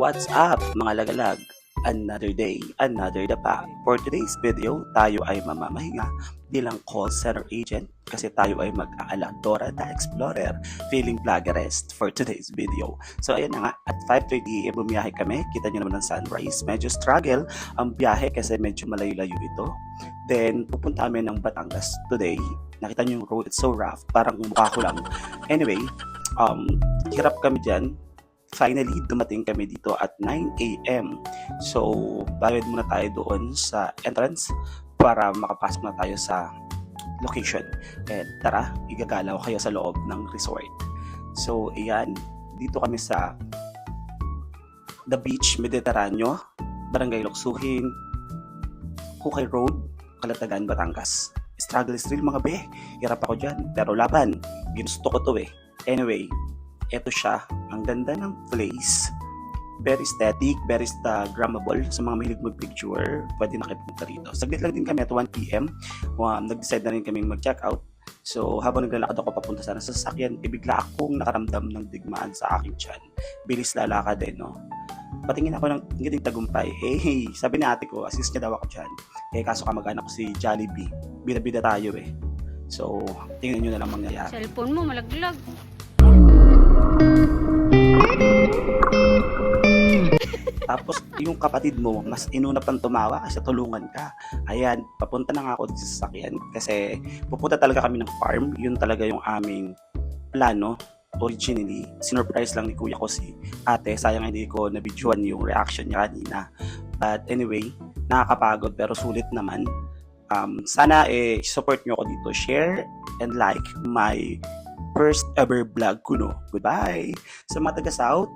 What's up mga lagalag? Another day, another dapa. For today's video, tayo ay mamamahinga bilang call center agent kasi tayo ay mag-aala Dora the Explorer feeling vloggerist for today's video. So ayan na nga, at 5.30am bumiyahe kami. Kita nyo naman ang sunrise. Medyo struggle ang biyahe kasi medyo malayo-layo ito. Then, pupunta kami ng Batangas today. Nakita nyo yung road, it's so rough. Parang mukha ko lang. Anyway, um, hirap kami dyan. Finally, dumating kami dito at 9 a.m. So, bayad muna tayo doon sa entrance para makapasok na tayo sa location. And tara, igagalaw kayo sa loob ng resort. So, ayan, dito kami sa The Beach Mediterraneo, Barangay Loksuhin, Hukay Road, Kalatagan, Batangas. Struggle is real mga be. Hirap ako dyan. Pero laban. Ginusto ko to eh. Anyway, eto siya. Ang ganda ng place. Very aesthetic, very Instagrammable. Sa mga mahilig mag-picture, pwede na kayo pumunta rito. Saglit lang din kami at 1pm. Um, nag-decide na rin kami mag-check out. So, habang naglalakad ako papunta sana sa sasakyan, eh, bigla akong nakaramdam ng digmaan sa aking tiyan. Bilis lalakad din, no? Patingin ako ng ngiting tagumpay. Eh, hey, sabi ni ate ko, assist niya daw ako dyan. Eh, kaso kamag-anak ko si Jollibee. Bida-bida tayo eh. So, tingnan nyo na lang mangyayari. Cellphone mo malaglag. Tapos, yung kapatid mo, mas inuna pang tumawa kasi tulungan ka. Ayan, papunta na nga ako sa sasakyan kasi pupunta talaga kami ng farm. Yun talaga yung aming plano originally. Sinurprise lang ni kuya ko si ate. Sayang hindi ko na-videoan yung reaction niya kanina. But anyway, nakakapagod pero sulit naman. Um, sana eh, support nyo ako dito. Share and like my first ever vlog ko, no? Goodbye! Sa mga taga-South,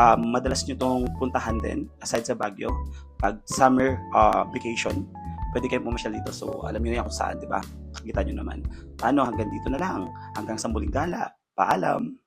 um, madalas nyo itong puntahan din, aside sa Baguio, pag summer uh, vacation, pwede kayong pumasyal dito. So, alam niyo na kung saan, di ba? Kita nyo naman. Ano, hanggang dito na lang. Hanggang sa muling gala. Paalam!